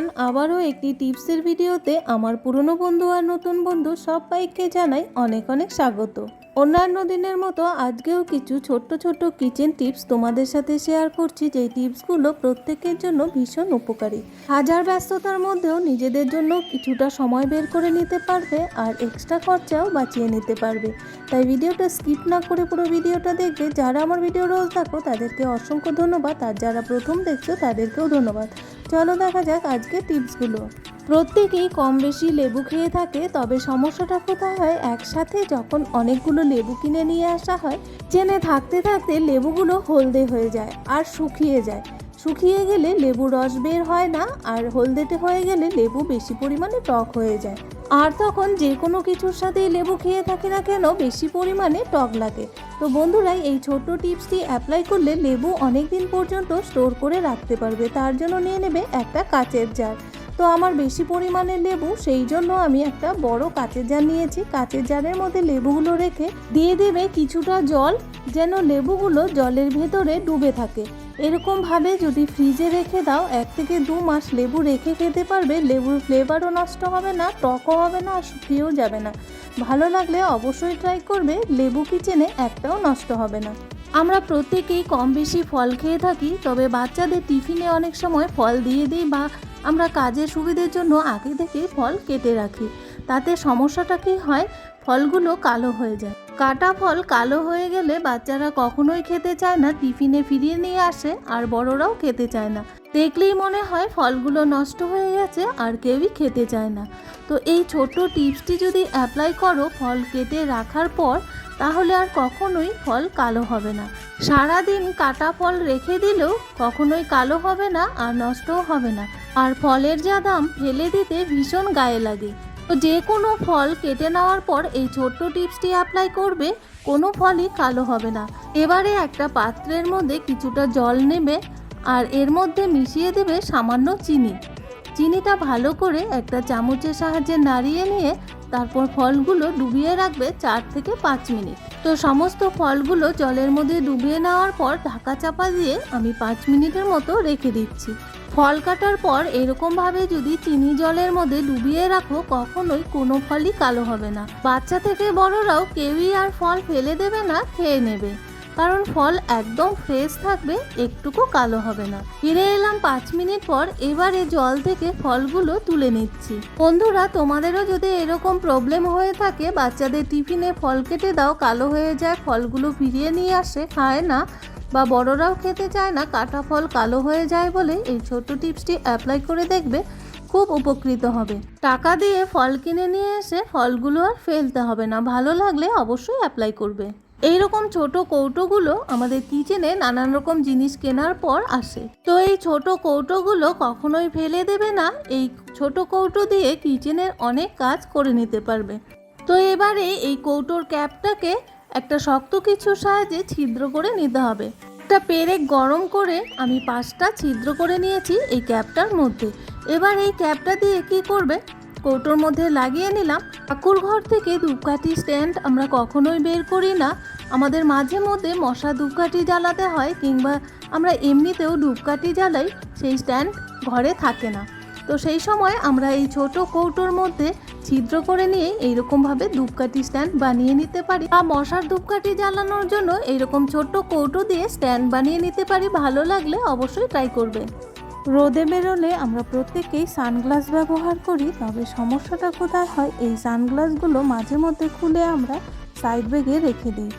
Everyone আবারও একটি টিপসের ভিডিওতে আমার পুরনো বন্ধু আর নতুন বন্ধু সবাইকে জানাই অনেক অনেক স্বাগত। অন্যান্য দিনের মতো আজকেও কিছু ছোট্ট ছোট্ট কিচেন টিপস তোমাদের সাথে শেয়ার করছি, যেই টিপসগুলো প্রত্যেকের জন্য ভীষণ উপকারী। হাজার ব্যস্ততার মধ্যেও নিজেদের জন্য কিছুটা সময় বের করে নিতে পারবে আর এক্সট্রা খরচাও বাঁচিয়ে নিতে পারবে। তাই ভিডিওটা স্কিপ না করে পুরো ভিডিওটা দেখবে। যারা আমার ভিডিও রোজ থাকো তাদেরকে অসংখ্য ধন্যবাদ। আর যারা প্রথম দেখছ, তাদেরকেও ধন্যবাদ। চলো দেখা যাক আজকে টিপসগুলো। প্রত্যেকেই কম বেশি লেবু খেয়ে থাকে, তবে সমস্যাটা কোথায় হয়? একসাথে যখন অনেকগুলো লেবু কিনে নিয়ে আসা হয় চেনে থাকতে থাকতে লেবুগুলো হলদে হয়ে যায় আর শুকিয়ে যায়। শুকিয়ে গেলে লেবু রস বের হয় না, আর হলদেটে হয়ে গেলে লেবু বেশি পরিমাণে টক হয়ে যায়। আর তখন যে কোনো কিছুর সাথেই লেবু খেয়ে থাকি না কেন বেশি পরিমাণে টক লাগে। তো বন্ধুরা, এই ছোট্ট টিপসটি অ্যাপ্লাই করলে লেবু অনেক দিন পর্যন্ত স্টোর করে রাখতে পারবে। তার জন্য নিয়ে নেবে একটা কাচের জার তো আমার বেশি পরিমাণে লেবু, সেই জন্য আমি একটা বড় কাচের জার নিয়েছি। কাচের জারের মধ্যে লেবুগুলো রেখে দিয়ে দেবে কিছুটা জল, যেন লেবুগুলো জলের ভেতরে ডুবে থাকে। এরকমভাবে যদি ফ্রিজে রেখে দাও, এক থেকে দু মাস লেবু রেখে খেতে পারবে, লেবুর ফ্লেভারও নষ্ট হবে না, টকও হবে না, আর শুকিয়েও যাবে না। ভালো লাগলে অবশ্যই ট্রাই করবে, লেবু কিচেনে একটাও নষ্ট হবে না। আমরা প্রত্যেকেই কম বেশি ফল খেয়ে থাকি, তবে বাচ্চাদের টিফিনে অনেক সময় ফল দিয়ে দিই বা আমরা কাজের সুবিধের জন্য আগে থেকেই ফল কেটে রাখি। তাতে সমস্যাটা কী হয়? ফলগুলো কালো হয়ে যায়। কাটা ফল কালো হয়ে গেলে বাচ্চারা কখনোই খেতে চায় না, টিফিনে ফিরিয়ে নিয়ে আসে আর বড়রাও খেতে চায় না। দেখলেই মনে হয় ফলগুলো নষ্ট হয়ে গেছে আর কেউই খেতে চায় না। তো এই ছোট্ট টিপসটি যদি অ্যাপ্লাই করো ফল কেটে রাখার পর, তাহলে আর কখনোই ফল কালো হবে না। সারাদিন কাটা ফল রেখে দিলেও কখনোই কালো হবে না আর নষ্টও হবে না। আর ফলের যা দাম, ফেলে দিতে ভীষণ গায়ে লাগে। যে কোনো ফল কেটে নেওয়ার পর এই ছোট্ট টিপসটি অ্যাপ্লাই করবে, কোনো ফলই কালো হবে না। এবারে একটা পাত্রের মধ্যে কিছুটা জল নেবে আর এর মধ্যে মিশিয়ে দেবে সামান্য চিনি। চিনিটা ভালো করে একটা চামচের সাহায্যে নাড়িয়ে নিয়ে তারপর ফলগুলো ডুবিয়ে রাখবে চার থেকে পাঁচ মিনিট। তো সমস্ত ফলগুলো জলের মধ্যে ডুবিয়ে নেওয়ার পর ঢাকা চাপা দিয়ে আমি পাঁচ মিনিটের মতো রেখে দিচ্ছি। ফল কাটার পর এরকমভাবে যদি চিনি জলের মধ্যে ডুবিয়ে রাখো, কখনোই কোনো ফলই কালো হবে না। বাচ্চা থেকে বড়রাও কেউই আর ফল ফেলে দেবে না, খেয়ে নেবে। কারণ ফল একদম ফ্রেশ থাকবে, একটুকু কালো হবে না। ফিরে এলাম পাঁচ মিনিট পর, এবারে জল থেকে ফলগুলো তুলে নিচ্ছি। বন্ধুরা, তোমাদেরও যদি এরকম প্রবলেম হয়ে থাকে, বাচ্চাদের টিফিনে ফল কেটে দাও, কালো হয়ে যায়, ফলগুলো ফিরিয়ে নিয়ে আসে, খায় না বা বড়রাও খেতে চায় না, কাটা ফল কালো হয়ে যায় বলে এই ছোট্ট টিপসটি অ্যাপ্লাই করে দেখবে, খুব উপকৃত হবে। টাকা দিয়ে ফল কিনে নিয়ে এসে ফলগুলো আর ফেলতে হবে না, ভালো লাগলে অবশ্যই অ্যাপ্লাই করবে। এইরকম ছোট কৌটোগুলো আমাদের কিচেনে নানান রকম জিনিস কেনার পর আসে। তো এই ছোট কৌটোগুলো কখনোই ফেলে দেবে না, এই ছোট কৌটো দিয়ে কিচেনের অনেক কাজ করে নিতে পারবে। তো এবারে এই কৌটোর ক্যাপটাকে একটা শক্ত কিছুর সাহায্যে ছিদ্র করে নিতে হবে। একটা পেরেক গরম করে আমি পাঁচটা ছিদ্র করে নিয়েছি এই ক্যাপটার মধ্যে। এবার এই ক্যাপটা দিয়ে কি করবে? কৌটোর মধ্যে লাগিয়ে নিলাম। ঠাকুর ঘর থেকে ধূপকাঠি স্ট্যান্ড আমরা কখনোই বের করি না। আমাদের মাঝে মধ্যে মশা ধূপকাঠি জ্বালাতে হয় কিংবা আমরা এমনিতেও ধূপকাঠি জ্বালাই সেই স্ট্যান্ড ঘরে থাকে না। তো সেই সময় আমরা এই ছোট কৌটোর মধ্যে ছিদ্র করে নিয়ে এইরকমভাবে ধূপকাঠি স্ট্যান্ড বানিয়ে নিতে পারি বা মশার ধূপকাঠি জ্বালানোর জন্য এইরকম ছোট্ট কৌটো দিয়ে স্ট্যান্ড বানিয়ে নিতে পারি। ভালো লাগলে অবশ্যই ট্রাই করবে রোদে বেরোলে আমরা প্রত্যেকেই সানগ্লাস ব্যবহার করি, তবে সমস্যাটা কোথায় হয়? এই সানগ্লাসগুলো মাঝে মধ্যে খুলে আমরা সাইড ব্যাগে রেখে দিই।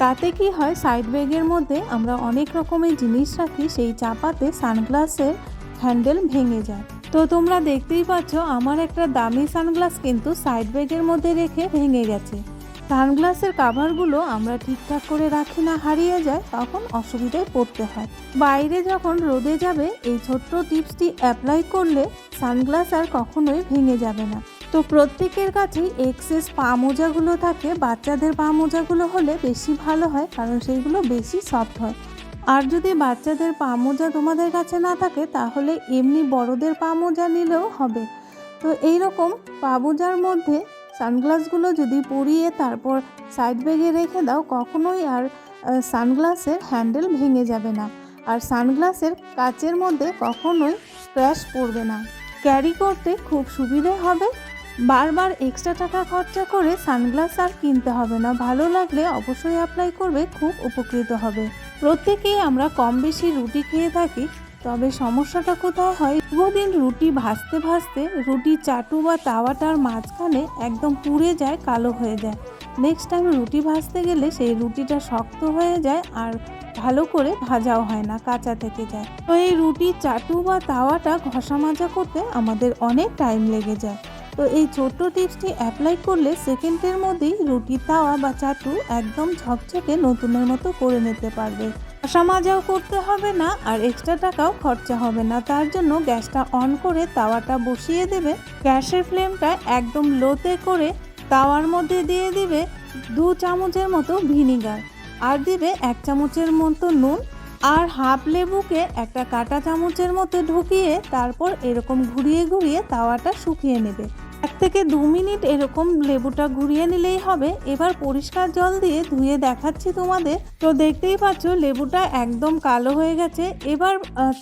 তাতে কি হয়? সাইড ব্যাগের মধ্যে আমরা অনেক রকমের জিনিস রাখি, সেই চাপাতে সানগ্লাসের হ্যান্ডেল ভেঙে যায়। তো তোমরা দেখতেই পাচ্ছ, আমার একটা দামি সানগ্লাস কিন্তু সাইড ব্যাগের মধ্যে রেখে ভেঙে গেছে। সানগ্লাসের কাভারগুলো আমরা ঠিকঠাক করে রাখি না, হারিয়ে যায়, তখন অসুবিধায় পড়তে হয়। বাইরে যখন রোদে যাবে, এই ছোট্ট টিপসটি অ্যাপ্লাই করলে সানগ্লাস আর কখনোই ভেঙে যাবে না। তো প্রত্যেকের কাছেই এক্সেস পা মোজাগুলো থাকে, বাচ্চাদের পা মোজাগুলো হলে বেশি ভালো হয়, কারণ সেইগুলো বেশি সফট হয়। আর যদি বাচ্চাদের পা মোজা তোমাদের কাছে না থাকে, তাহলে এমনি বড়দের পা মোজা নিলেও হবে। তো এই রকম পা মোজার মধ্যে সানগ্লাসগুলো যদি পরিয়ে তারপর সাইড ব্যাগে রেখে দাও, কখনোই আর সানগ্লাসের হ্যান্ডেল ভেঙে যাবে না। আর সানগ্লাসের কাচের মধ্যে কখনোই স্ক্র্যাচ পড়বে না। ক্যারি করতে খুব সুবিধে হবে। বারবার এক্সট্রা টাকা খরচা করে সানগ্লাস আর কিনতে হবে না। ভালো লাগলে অবশ্যই অ্যাপ্লাই করবে, খুব উপকৃত হবে। প্রত্যেকেই আমরা কম বেশি রুটি খেয়ে থাকি, তবে সমস্যাটা কোথায় হয়? বহুদিন রুটি ভাজতে ভাজতে রুটি চাটু বা তাওয়াটার মাঝখানে একদম পুড়ে যায়, কালো হয়ে যায়। নেক্সট টাইম রুটি ভাজতে গেলে সেই রুটিটা শক্ত হয়ে যায় আর ভালো করে ভাজাও হয় না, কাঁচা থেকে যায়। তো এই রুটি, চাটু বা তাওয়াটা ঘষা মাজা করতে আমাদের অনেক টাইম লেগে যায়। তো এই ছোট্ট টিপসটি অ্যাপ্লাই করলে সেকেন্ডের মধ্যেই রুটি, তাওয়া বা চাটু একদম ঝকঝকে নতুনের মতো করে নিতে পারবে। ঘষা মাজাও করতে হবে না, আর এক্সট্রা টাকাও খরচা হবে না। তার জন্য গ্যাসটা অন করে তাওয়াটা বসিয়ে দেবে। গ্যাসের ফ্লেমটা একদম লোতে করে তাওয়ার মধ্যে দিয়ে দিবে দু চামচের মতো ভিনিগার। আর দিবে এক চামচের মতো নুন আর হাফ লেবুকে একটা কাটা চামচের মতো ঢুকিয়ে তারপর এরকম ঘুরিয়ে ঘুরিয়ে তাওয়াটা শুকিয়ে নেবে। এক থেকে দু মিনিট এরকম লেবুটা ঘুরিয়ে নিলেই হবে। এবার পরিষ্কার জল দিয়ে ধুয়ে দেখাচ্ছি তোমাদের। তো দেখতেই পাচ্ছ, লেবুটা একদম কালো হয়ে গেছে। এবার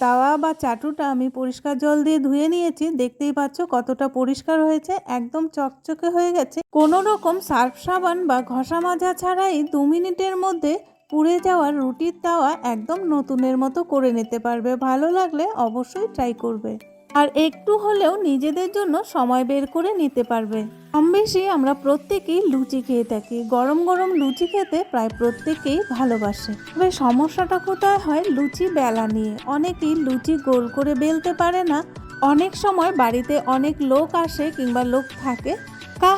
তাওয়া বা চাটুটা আমি পরিষ্কার জল দিয়ে ধুয়ে নিয়েছি। দেখতেই পাচ্ছ কতটা পরিষ্কার হয়েছে, একদম চকচকে হয়ে গেছে। কোনো রকম সার্ফ সাবান বা ঘষা মাজা ছাড়াই দু মিনিটের মধ্যে পুড়ে যাওয়ার রুটির তাওয়া একদম নতুনের মতো করে নিতে পারবে। ভালো লাগলে অবশ্যই ট্রাই করবে। আর একটু হলেও নিজেদের জন্য সময় বের করে নিতে পারবে। কম বেশি আমরা প্রত্যেকেই লুচি খেয়ে থাকি। গরম গরম লুচি খেতে প্রায় প্রত্যেকেই ভালোবাসে। তবে সমস্যাটা কোথায় হয়? লুচি বেলা নিয়ে। অনেকেই লুচি গোল করে বেলতে পারে না। অনেক সময় বাড়িতে অনেক লোক আসে কিংবা লোক থাকে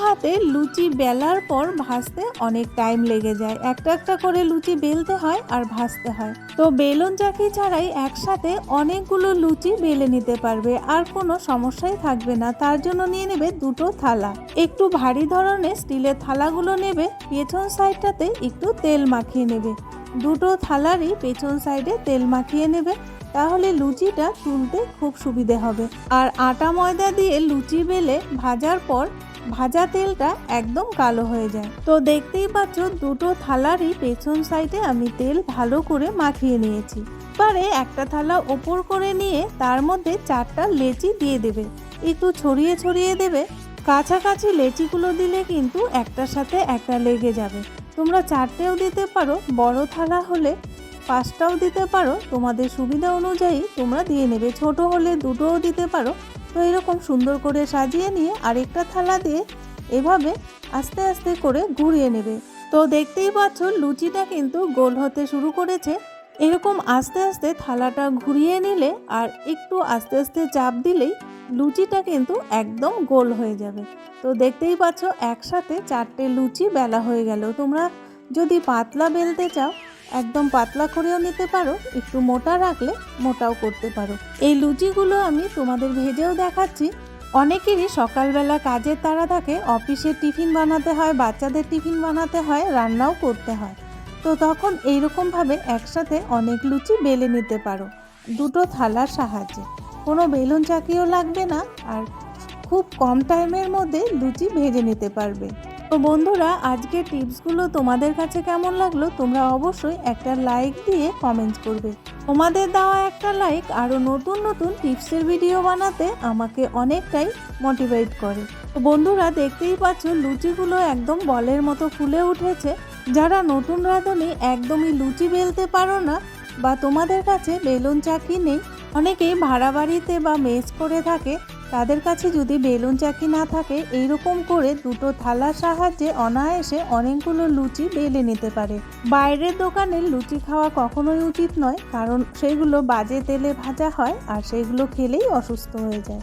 হাতে লুচি বেলার পর ভাজতে অনেক টাইম লেগে যায়। একটা একটা করে লুচি বেলতে হয় আর ভাজতে হয়। তো বেলুন চাকি ছাড়াই একসাথে অনেকগুলো লুচি বেলে নিতে পারবে, আর কোনো সমস্যাই থাকবে না। তার জন্য নিয়ে নেবে দুটো থালা। একটু ভারী ধরনের স্টিলের থালাগুলো নেবে, পেছন সাইডটাতে একটু তেল মাখিয়ে নেবে। দুটো থালারই পেছন সাইডে তেল মাখিয়ে নেবে, তাহলে লুচিটা তুলতে খুব সুবিধে হবে। আর আটা ময়দা দিয়ে লুচি বেলে ভাজার পর ভাজা তেলটা একদম কালো হয়ে যায়। তো দেখতেই পাচ্ছ, দুটো থালারই পেছন সাইডে আমি তেল ভালো করে মাখিয়ে নিয়েছি। এবারে একটা থালা ওপর করে নিয়ে তার মধ্যে চারটা লেচি দিয়ে দেবে। একটু ছড়িয়ে ছড়িয়ে দেবে। কাছাকাছি লেচিগুলো দিলে কিন্তু একটার সাথে একটা লেগে যাবে। তোমরা চারটেও দিতে পারো, বড় থালা হলে পাঁচটাও দিতে পারো। তোমাদের সুবিধা অনুযায়ী তোমরা দিয়ে নেবে। ছোট হলে দুটোও দিতে পারো। তো এরকম সুন্দর করে সাজিয়ে নিয়ে আরেকটা থালা দিয়ে এভাবে আস্তে আস্তে করে ঘুরিয়ে নেবে। তো দেখতেই পাচ্ছ, লুচিটা কিন্তু গোল হতে শুরু করেছে। এরকম আস্তে আস্তে থালাটা ঘুরিয়ে নিলে আর একটু আস্তে আস্তে চাপ দিলেই লুচিটা কিন্তু একদম গোল হয়ে যাবে। তো দেখতেই পাচ্ছ, একসাথে চারটে লুচি বেলা হয়ে গেল। তোমরা যদি পাতলা বেলতে চাও একদম পাতলা করেও নিতে পারো, একটু মোটা রাখলে মোটাও করতে পারো। এই লুচিগুলো আমি তোমাদের ভেজেও দেখাচ্ছি। অনেকেরই সকালবেলা কাজের তাড়া থাকে অফিসে টিফিন বানাতে হয়, বাচ্চাদের টিফিন বানাতে হয়, রান্নাও করতে হয়। তো তখন এইরকমভাবে একসাথে অনেক লুচি বেলে নিতে পারো, দুটো থালার সাহায্যে। কোনো বেলুন চাকিও লাগবে না, আর খুব কম টাইমের মধ্যে লুচি ভেজে নিতে পারবে। তো বন্ধুরা, আজকের টিপসগুলো তোমাদের কাছে কেমন লাগল তোমরা অবশ্যই একটা লাইক দিয়ে কমেন্ট করবে। তোমাদের দেওয়া একটা লাইক আরও নতুন নতুন টিপসের ভিডিও বানাতে আমাকে অনেকটাই মোটিভেট করে। তো বন্ধুরা, দেখতেই পাচ্ছ লুচিগুলো একদম বলের মতো ফুলে উঠেছে। যারা নতুন রাঁধুনি একদমই লুচি বেলতে পারো না বা তোমাদের কাছে বেলুন চাকি নেই, অনেকেই ভাড়া বাড়িতে বা মেস করে থাকে। তাদের কাছে যদি বেলুন চাকি না থাকে, এইরকম করে দুটো থালার সাহায্যে অনায়াসে অনেকগুলো লুচি বেলে নিতে পারে। বাইরের দোকানের লুচি খাওয়া কখনোই উচিত নয়, কারণ সেগুলো বাজে তেলে ভাজা হয় আর সেগুলো খেলেই অসুস্থ হয়ে যায়।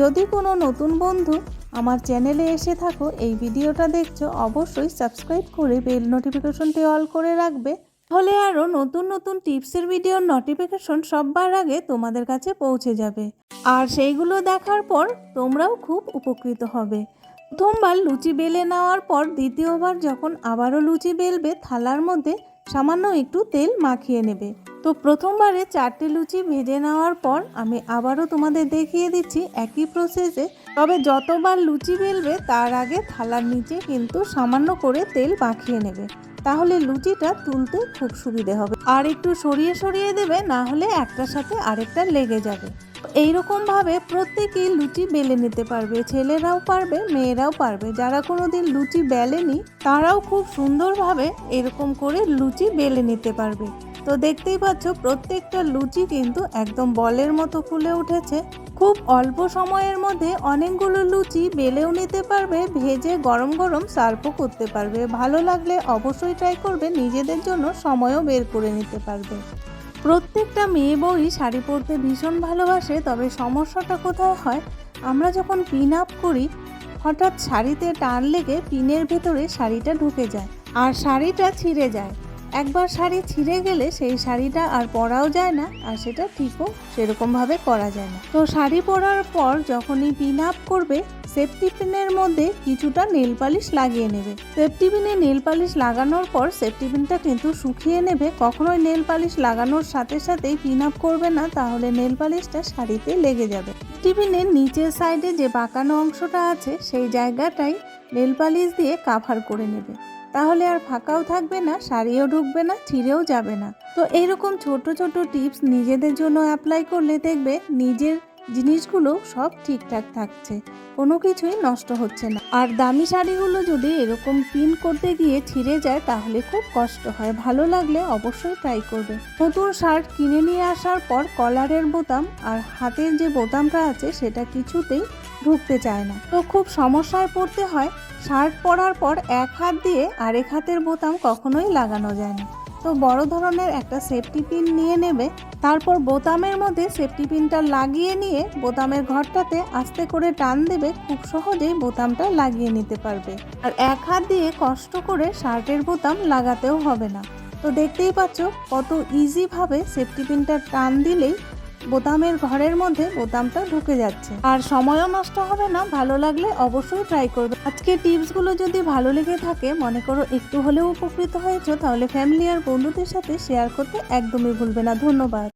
যদি কোনো নতুন বন্ধু আমার চ্যানেলে এসে থাকো, এই ভিডিওটা দেখছ, অবশ্যই সাবস্ক্রাইব করে বেল নোটিফিকেশনটি অল করে রাখবে। তাহলে আরও নতুন নতুন টিপসের ভিডিওর নোটিফিকেশন সববার আগে তোমাদের কাছে পৌঁছে যাবে। আর সেইগুলো দেখার পর তোমরাও খুব উপকৃত হবে। প্রথমবার লুচি বেলে নেওয়ার পর দ্বিতীয়বার যখন আবারও লুচি বেলবে, থালার মধ্যে সামান্য একটু তেল মাখিয়ে নেবে। তো প্রথমবারে চারটে লুচি ভেজে নেওয়ার পর আমি আবারও তোমাদের দেখিয়ে দিচ্ছি একই প্রসেসে তবে যতবার লুচি বেলবে, তার আগে থালার নিচে কিন্তু সামান্য করে তেল মাখিয়ে নেবে। তাহলে লুচিটা তুলতে খুব সুবিধে হবে। আর একটু সরিয়ে সরিয়ে দেবে, না হলে একটার সাথে আরেকটা লেগে যাবে। এইরকমভাবে প্রত্যেকেই লুচি বেলে নিতে পারবে, ছেলেরাও পারবে, মেয়েরাও পারবে। যারা কোনো দিন লুচি বেলেনি, তারাও খুব সুন্দরভাবে এরকম করে লুচি বেলে নিতে পারবে। তো দেখতেই পাচ্ছ প্রত্যেকটা লুচি কিন্তু একদম বলের মতো ফুলে উঠেছে। খুব অল্প সময়ের মধ্যে অনেকগুলো লুচি বেলেও নিতে পারবে, ভেজে গরম গরম সার্ভও করতে পারবে। ভালো লাগলে অবশ্যই ট্রাই করবে, নিজেদের জন্য সময়ও বের করে নিতে পারবে। প্রত্যেকটা মেয়ে বউই শাড়ি পরতে ভীষণ ভালোবাসে, তবে সমস্যাটা কোথায় হয়? আমরা যখন পিন আপ করি, হঠাৎ শাড়িতে টান লেগে পিনের ভেতরে শাড়িটা ঢুকে যায় আর শাড়িটা ছিঁড়ে যায়। একবার শাড়ি ছিঁড়ে গেলে সেই শাড়িটা আর পরাও যায় না, আর সেটা ঠিকও সেরকমভাবে করা যায় না। তো শাড়ি পরার পর যখনই পিন আপ করবে সেফটি পিনের মধ্যে কিছুটা নেল পালিশ লাগিয়ে নেবে। সেফটি পিনে নেল পালিশ লাগানোর পর সেফটি পিনটা কিন্তু শুকিয়ে নেবে। কখনোই নেল পালিশ লাগানোর সাথে সাথেই পিন আপ করবে না, তাহলে নেল পালিশটা শাড়িতে লেগে যাবে। সেফটি পিনের নিচের সাইডে যে বাঁকানো অংশটা আছে, সেই জায়গাটাই নেল পালিশ দিয়ে কাভার করে নেবে। তাহলে আর ফাঁকাও থাকবে না শাড়িও ঢুকবে না ছিঁড়েও যাবে না। তো এইরকম ছোট ছোট টিপস নিজেদের জন্য অ্যাপ্লাই করলে দেখবে নিজের জিনিসগুলো সব ঠিকঠাক থাকছে, কোনো কিছুই নষ্ট হচ্ছে না। আর দামি শাড়িগুলো যদি এরকম পিন করতে গিয়ে ছিঁড়ে যায়, তাহলে খুব কষ্ট হয়, ভালো লাগলে অবশ্যই ট্রাই করবে। নতুন শার্ট কিনে নিয়ে আসার পর কলারের বোতাম আর হাতের যে বোতামটা আছে, সেটা কিছুতেই ঢুকতে চায় না। তো খুব সমস্যায় পড়তে হয়, শার্ট পরার পর এক হাত দিয়ে আরেক হাতের বোতাম কখনোই লাগানো যায় না। তো বড় ধরনের একটা সেফটি পিন নিয়ে নেবে, তারপর বোতামের মধ্যে সেফটি পিনটা লাগিয়ে নিয়ে বোতামের ঘরটাতে আস্তে করে টান দেবে, খুব সহজেই বোতামটা লাগিয়ে নিতে পারবে। আর এক হাত দিয়ে কষ্ট করে শার্টের বোতাম লাগাতেও হবে না। তো দেখতেই পাচ্ছ কত ইজিভাবে সেফটি পিনটা টান দিলেই বোতামের ঘরের মধ্যে বোতামটা ঢুকে যাচ্ছে। আর সময়ও নষ্ট হবে না, ভালো লাগলে অবশ্যই ট্রাই করবে। আজকে টিপসগুলো যদি ভালো লেগে থাকে, মনে করো একটু হলেও উপকৃত হয়েছো, তাহলে ফ্যামিলি আর বন্ধুদের সাথে শেয়ার করতে একদমই ভুলবে না। ধন্যবাদ।